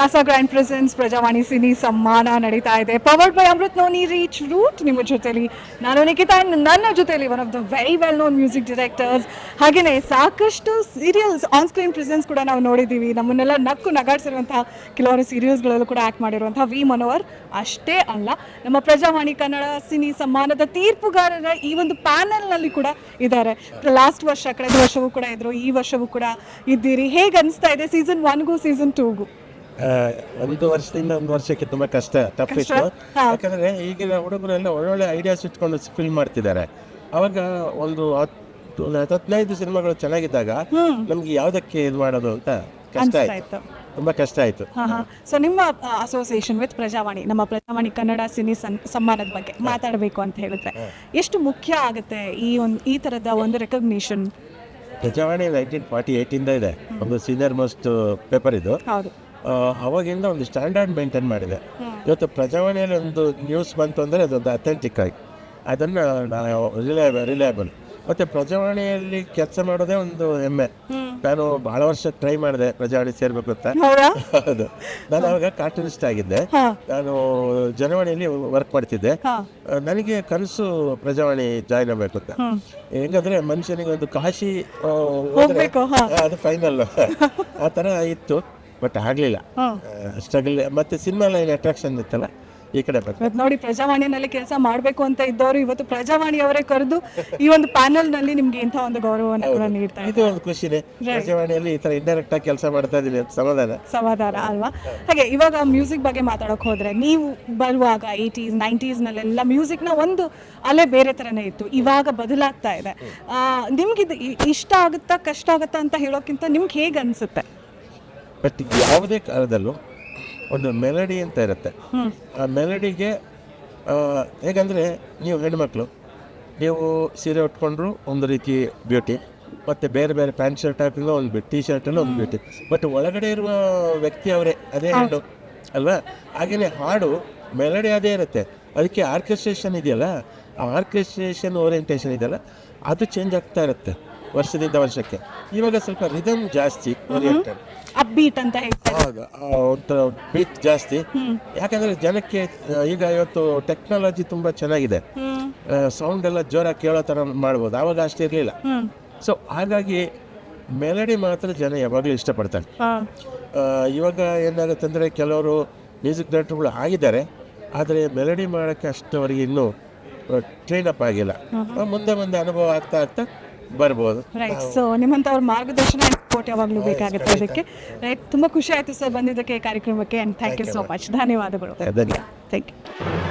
Casa Grand presents Prajavani cine Sammana ನಡೀತಾ ಇದೆ. Powered by Amrut noni reach root ನಿಮ್ಮ ಜೊತೆಲಿ ನಾನು ನಿಖಿತಾ, ನನ್ನ ಜೊತೆಲಿ one of the very well known music directors ಹಾಗೆಯೇ ಸಾಕಷ್ಟು ಸೀರಿಯಲ್ಸ್ ಆನ್ ಸ್ಕ್ರೀನ್ ಪ್ರೆಸೆನ್ಸ್ ಕೂಡ ನಾವು ನೋಡಿದ್ದೀವಿ. ನಮ್ಮನ್ನೆಲ್ಲ ನಕ್ಕು ನಗಾಡ್ಸಿರುವಂತಹ ಕೆಲವರು ಸೀರಿಯಲ್ಸ್ಗಳಲ್ಲೂ ಕೂಡ ಆ್ಯಕ್ಟ್ ಮಾಡಿರುವಂತಹ ವಿ ಮನೋಹರ್. ಅಷ್ಟೇ ಅಲ್ಲ, ನಮ್ಮ ಪ್ರಜಾವಾಣಿ ಕನ್ನಡ, ಸಿನಿ, ಸಮ್ಮಾನದ ತೀರ್ಪುಗಾರರ ಈ ಒಂದು ಪ್ಯಾನಲ್ನಲ್ಲಿ ಕೂಡ ಇದ್ದಾರೆ. ಲಾಸ್ಟ್ ವರ್ಷ, ಕಳೆದ ವರ್ಷವೂ ಕೂಡ ಇದ್ರು, ಈ ವರ್ಷವೂ ಕೂಡ ಇದ್ದೀರಿ. ಹೇಗೆ ಅನಿಸ್ತಾ ಇದೆ ಸೀಸನ್ ಒನ್ಗೂ ಸೀಸನ್ ಟೂಗೂ ಒಂದು ವರ್ಷದಿಂದ ಒಂದು ವರ್ಷಕ್ಕೆ ತುಂಬಾ ಕಷ್ಟ ಹಾ. ಯಾಕಂದ್ರೆ ಈಗಿನ ಹುಡುಗರೆಲ್ಲ ಒಳ್ಳೊಳ್ಳೆ ಐಡಿಯಾಸ್ ಇಟ್ಕೊಂಡು ಫಿಲ್ಮ್ ಮಾಡ್ತಿದ್ದಾರೆ. ಅವಾಗ ಒಂದು ಹತ್ತು ಒಂದು ಹದಿನೈದು ಸಿನಿಮಾಗಳು ಚೆನ್ನಾಗಿದ್ದಾಗ ನಮ್ಗೆ ಯಾವುದಕ್ಕೆ ಇದು ಮಾಡೋದು ಅಂತ ಕಷ್ಟ ಆಯ್ತು. ತುಂಬಾ ಕಷ್ಟ ಆಯ್ತು. ಸೊ ನಿಮ್ಮ ಅಸೋಸಿಯೇಷನ್ ವಿತ್ ಪ್ರಜಾವಾಣಿ ನಮ್ಮ ಪ್ರಜಾವಾಣಿ ಕನ್ನಡ ಸಿನಿ ಸಮ್ಮಾನದ ಬಗ್ಗೆ ಮಾತಾಡಬೇಕು ಅಂತ ಹೇಳಿದ್ರೆ ಎಷ್ಟು ಮುಖ್ಯ ಆಗುತ್ತೆ ಈ ಒಂದು ಈ ತರದ ಒಂದು ರೆಕಗ್ನಿಷನ್ ಪ್ರಜಾವಾಣಿ ನೈನ್ಟೀನ್ ಫಾರ್ಟಿ ಏಯ್ಟಿಂದ ಇದೆ. ಒಂದು ಸೀನಿಯರ್ ಮೋಸ್ಟ್ ಪೇಪರ್ ಇದು. ಅವಾಗಿಂದ ಒಂದು ಸ್ಟ್ಯಾಂಡರ್ಡ್ ಮೇಂಟೈನ್ ಮಾಡಿದೆ. ಇವತ್ತು ಪ್ರಜಾವಾಣಿಯಲ್ಲಿ ಒಂದು ನ್ಯೂಸ್ ಬಂತು ಅಂದರೆ ಅದೊಂದು ಅಥೆಂಟಿಕ್ ಆಗಿ. ಅದನ್ನು ರಿಲಯಬಲ್ ರಿಲಯಬಲ್ ಮತ್ತು ಪ್ರಜಾವಾಣಿಯಲ್ಲಿ ಕೆಲಸ ಮಾಡೋದೇ ಒಂದು ಹೆಮ್ಮೆ. ನಾನು ಭಾಳ ವರ್ಷ ಟ್ರೈ ಮಾಡಿದೆ ಪ್ರಜಾವಾಣಿ ಸೇರ್ಬೇಕು ಅಂತ. ಹೌದಾ? ನಾನು ಅವಾಗ ಕಾರ್ಟೂನಿಸ್ಟ್ ಆಗಿದ್ದೆ. ನಾನು ಜನವಾಣಿಯಲ್ಲಿ ವರ್ಕ್ ಮಾಡ್ತಿದ್ದೆ. ನನಗೆ ಕನಸು ಪ್ರಜಾವಾಣಿ ಜಾಯ್ನ್ ಆಗಬೇಕು ಅಂತ. ಹೆಂಗಂದ್ರೆ ಮನುಷ್ಯನಿಗೆ ಒಂದು ಕಾಶಿ. ಅದು ಫೈನಲ್ ಆ ಥರ ಇತ್ತು. ಬಟ್ ಆಗಲಿಲ್ಲ. ಸ್ಟ್ರಗಲ್ ಮತ್ತೆ ಸಿನಿಮಾ ಲೈನ್ ಅಟ್ರಾಕ್ಷನ್ ಇತ್ತಲ್ಲ ಈ ಕಡೆ ಬರ್ತದೆ ಇವತ್ತು ನೋಡಿ ಪ್ರಜಾವಾಣಿನಲ್ಲಿ ಕೆಲಸ ಮಾಡಬೇಕು ಅಂತ ಇದ್ದವರು ಇವತ್ತು ಪ್ರಜಾವಾಣಿ ಅವರೇ ಕರೆದು ಈ ಒಂದು ಪ್ಯಾನೆಲ್ನಲ್ಲಿ ನಿಮ್ಗೆ ಇಂಥ ಒಂದು ಗೌರವವನ್ನು ಕೂಡ ನೀಡ್ತಾ ಇದು ಒಂದು ಖುಷಿನೇ. ಪ್ರಜಾವಾಣಿಯಲ್ಲಿ ಈ ತರ ಇಂಡೈರೆಕ್ಟ್ ಆಗಿ ಕೆಲಸ ಮಾಡ್ತಾ ಇದ್ದೀನಿ ಅಂತ ಸಮಾಧಾನ. ಸಮಾಧಾನ ಅಲ್ವಾ? ಹಾಗೆ ಇವಾಗ ಮ್ಯೂಸಿಕ್ ಬಗ್ಗೆ ಮಾತಾಡೋಕೆ ಹೋದ್ರೆ ನೀವು ಬರುವಾಗ ಏಯ್ಟೀಸ್ ಮ್ಯೂಸಿಕ್ನ ಒಂದು ಅಲೆ ಬೇರೆ ತರನೇ ಇತ್ತು. ಇವಾಗ ಬದಲಾಗ್ತಾ ಇದೆ. ನಿಮ್ಗೆ ಇದು ಇ- ಇಷ್ಟ ಆಗುತ್ತಾ ಕಷ್ಟ ಆಗುತ್ತಾ ಅಂತ ಹೇಳೋಕ್ಕಿಂತ ನಿಮ್ಗೆ ಹೇಗೆ ಅನಿಸುತ್ತೆ? ಬಟ್ ಯಾವುದೇ ಕಾಲದಲ್ಲೂ ಒಂದು ಮೆಲಡಿ ಅಂತ ಇರುತ್ತೆ. ಆ ಮೆಲಡಿಗೆ ಹೇಗಂದರೆ ನೀವು ಹೆಣ್ಮಕ್ಳು ನೀವು ಸೀರೆ ಉಟ್ಕೊಂಡ್ರು ಒಂದು ರೀತಿ ಬ್ಯೂಟಿ ಮತ್ತು ಬೇರೆ ಬೇರೆ ಪ್ಯಾಂಟ್ ಶರ್ಟ್ ಹಾಕಿದ್ರು ಒಂದು ಟಿ ಶರ್ಟಲ್ಲೂ ಒಂದು ಬ್ಯೂಟಿ ಬಟ್ ಒಳಗಡೆ ಇರುವ ವ್ಯಕ್ತಿ ಅವರೇ ಅದೇ ಹಾಡು ಅಲ್ವಾ? ಹಾಗೆಯೇ ಹಾಡು ಮೆಲಡಿ ಅದೇ ಇರುತ್ತೆ. ಅದಕ್ಕೆ ಆರ್ಕೆಸ್ಟ್ರೇಷನ್ ಇದೆಯಲ್ಲ ಆ ಆರ್ಕೆಸ್ಟ್ರೇಷನ್ ಓರಿಯೆಂಟೇಷನ್ ಇದೆಯಲ್ಲ ಅದು ಚೇಂಜ್ ಆಗ್ತಾ ಇರುತ್ತೆ ವರ್ಷದಿಂದ ವರ್ಷಕ್ಕೆ. ಇವಾಗ ಸ್ವಲ್ಪ ರಿದಮ್ ಜಾಸ್ತಿ ಓರಿಯೆಂಟೆಡ್ ಅಪ್ಬೀಟ್ ಅಂತ ಹೇಳ್ತಾರೆ. ಹೌದು ಒಂಥರ ಬೀಟ್ ಜಾಸ್ತಿ. ಯಾಕಂದ್ರೆ ಜನಕ್ಕೆ ಈಗ ಇವತ್ತು ಟೆಕ್ನಾಲಜಿ ತುಂಬಾ ಚೆನ್ನಾಗಿದೆ. ಸೌಂಡ್ ಎಲ್ಲ ಜೋರಾಗಿ ಕೇಳೋ ಥರ ಮಾಡ್ಬೋದು. ಆವಾಗ ಅಷ್ಟೇ ಇರಲಿಲ್ಲ. ಸೊ ಹಾಗಾಗಿ ಮೆಲಡಿ ಮಾತ್ರ ಜನ ಯಾವಾಗಲೂ ಇಷ್ಟಪಡ್ತಾರೆ. ಇವಾಗ ಏನಾಗುತ್ತೆ ಅಂದರೆ ಕೆಲವರು ಮ್ಯೂಸಿಕ್ ಡೈರೆಕ್ಟರ್ಗಳು ಆಗಿದ್ದಾರೆ ಆದರೆ ಮೆಲಡಿ ಮಾಡೋಕ್ಕೆ ಅಷ್ಟವರೆಗೆ ಇನ್ನೂ ಟ್ರೈನ್ ಅಪ್ ಆಗಿಲ್ಲ. ಮುಂದೆ ಮುಂದೆ ಅನುಭವ ಆಗ್ತಾ ಆಗ್ತಾ ಬರ್ಬೋದು. ರೈಟ್ ಸೊ ನಿಮ್ಮಂಥವ್ರ ಮಾರ್ಗದರ್ಶನ ಸಪೋರ್ಟ್ ಯಾವಾಗಲೂ ಬೇಕಾಗುತ್ತೆ ಅದಕ್ಕೆ. ರೈಟ್ ತುಂಬಾ ಖುಷಿ ಆಯ್ತು ಸರ್ ಬಂದಿದ್ದಕ್ಕೆ ಕಾರ್ಯಕ್ರಮಕ್ಕೆ and thank you so much ಧನ್ಯವಾದಗಳು. ಧನ್ಯವಾದ ಥ್ಯಾಂಕ್ ಯು